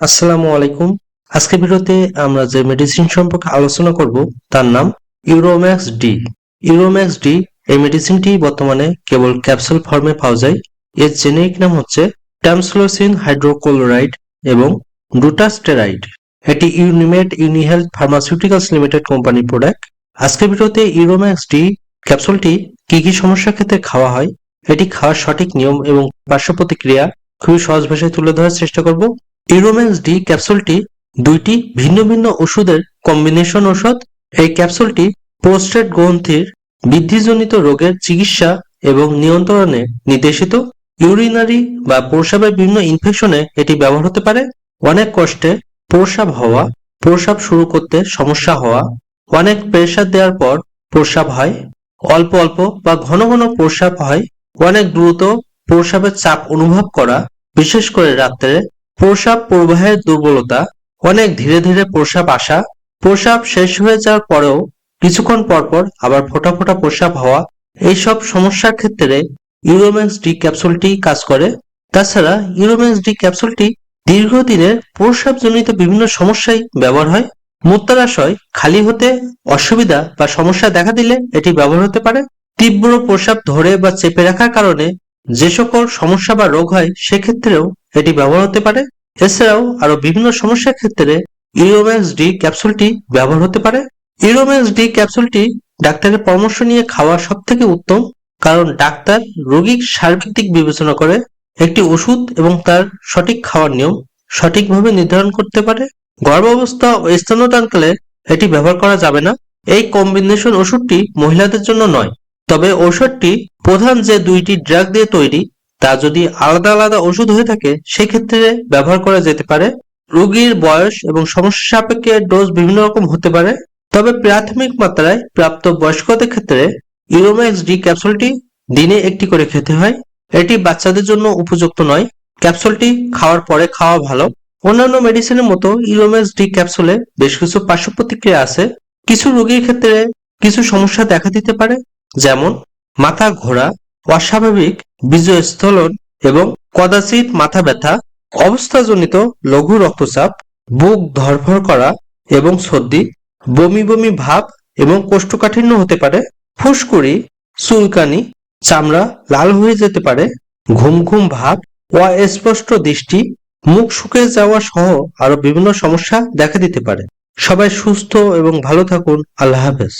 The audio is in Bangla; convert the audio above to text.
আসসালামু আলাইকুম। আজকে ভিডিওতে আমরা যে মেডিসিন সম্পর্কে আলোচনা করব, তার নাম ইউরোম্যাক্স ডি ইউরোম্যাক্স ডি এই মেডিসিনটি বর্তমানে কেবল ক্যাপসুল ফর্মে পাওয়া যায়। এর জেনেরিক নাম হচ্ছে ট্যামসলোসিন হাইড্রোক্লোরাইড এবং ডুটাস্টেরাইড এটি ইউনিমেড ইউনিহেলথ ফার্মাসিউটিক্যালস লিমিটেড কোম্পানির প্রোডাক্ট আজকে ভিডিওতে ইউরোম্যাক্স ডি ক্যাপসুলটি কি কি সমস্যার ক্ষেত্রে খাওয়া হয়, এটি খাওয়ার সঠিক নিয়ম এবং পার্শ্ব প্রতিক্রিয়া খুবই সহজ ভাষায় তুলে ধরার চেষ্টা করব। ইউরোম্যাক্স ডি ক্যাপসুলটি দুইটি ভিন্ন ভিন্ন ওষুধের কম্বিনেশন ওষুধ এই ক্যাপসুলটি প্রোস্টেট গ্রন্থির বৃদ্ধিজনিত রোগের চিকিৎসা এবং নিয়ন্ত্রণে নির্দেশিত। ইউরিনারি বা প্রস্রাবের বিভিন্ন ইনফেকশনে এটি ব্যবহার হতে পারে। অনেক কষ্টে প্রস্রাব হওয়া, প্রস্রাব শুরু করতে সমস্যা হওয়া, অনেক প্রেসার দেওয়ার পর প্রস্রাব হয়, অল্প অল্প বা ঘন ঘন প্রস্রাব হয়, অনেক দ্রুত প্রস্রাবের চাপ অনুভব করা, বিশেষ করে রাত্রে প্রস্রাব প্রবাহের দুর্বলতা, অনেক ধীরে ধীরে প্রস্রাব আসা প্রস্রাব শেষ হয়ে যাওয়ার পরেও কিছুক্ষণ পরপর আবার ফোটা ফোটা প্রস্রাব হওয়া, এইসব সমস্যার ক্ষেত্রে ইউরোম্যাক্স ডি ক্যাপসুলটি কাজ করে। তাছাড়া ইউরোম্যাক্স ডি ক্যাপসুলটি দীর্ঘদিনের প্রস্রাবজনিত বিভিন্ন সমস্যায় ব্যবহার হয়। মূত্রাশয় খালি হতে অসুবিধা বা সমস্যা দেখা দিলে এটি ব্যবহার হতে পারে। তীব্র প্রস্রাব ধরে বা চেপে রাখার কারণে যে সকল সমস্যা বা রোগ হয়, সেক্ষেত্রেও এটি ব্যবহার হতে পারে। এছাড়াও আরও বিভিন্ন সমস্যার ক্ষেত্রে ইউরোম্যাক্স ডি ক্যাপসুলটি ব্যবহার হতে পারে। ইউরোম্যাক্স ডি ক্যাপসুলটি ডাক্তারের পরামর্শ নিয়ে খাওয়া সব থেকে উত্তম, কারণ ডাক্তার রোগীর সার্বিক দিক বিবেচনা করে একটি ওষুধ এবং তার সঠিক খাওয়ার নিয়ম সঠিকভাবে নির্ধারণ করতে পারে। গর্ভাবস্থা ও স্তন্যদানকালে এটি ব্যবহার করা যাবে না। এই কম্বিনেশন ওষুধটি মহিলাদের জন্য নয়, তবে ঔষধটি প্রধান যে দুইটি ড্রাগ দিয়ে তৈরি তা যদি আলাদা আলাদা ওষুধ হয়ে থাকে, সেক্ষেত্রে ব্যবহার করা যেতে পারে। রোগীর বয়স এবং সমস্যা সাপেক্ষে ডোজ বিভিন্ন রকম হতে পারে। তবে প্রাথমিক মাত্রায় প্রাপ্ত বয়স্কদের ক্ষেত্রে ইউরোম্যাক্স ডি ক্যাপসুলটি দিনে একটি করে খেতে হয়। এটি বাচ্চাদের জন্য উপযুক্ত নয়। ক্যাপসুলটি খাওয়ার পরে খাওয়া ভালো। অন্যান্য মেডিসিনের মতো ইউরোম্যাক্স ডি ক্যাপসুলে বেশ কিছু পার্শ্ব প্রতিক্রিয়া আছে। কিছু রোগীর ক্ষেত্রে কিছু সমস্যা দেখা দিতে পারে, যেমন মাথা ঘোরা অস্বাভাবিক বীজস্থলন এবং কদাচিৎ মাথা ব্যথা, অবস্থাজনিত লঘু রক্তচাপ, বুক ধরফর করা এবং সর্দি, বমি বমি ভাব এবং কোষ্ঠকাঠিন্য হতে পারে, ফুসকুড়ি, চুলকানি, চামড়া লাল হয়ে যেতে পারে ঘুম ঘুম ভাব, অস্পষ্ট দৃষ্টি, মুখ শুকিয়ে যাওয়া সহ আরও বিভিন্ন সমস্যা দেখা দিতে পারে। সবাই সুস্থ এবং ভালো থাকুন। আল্লাহ হাফেজ।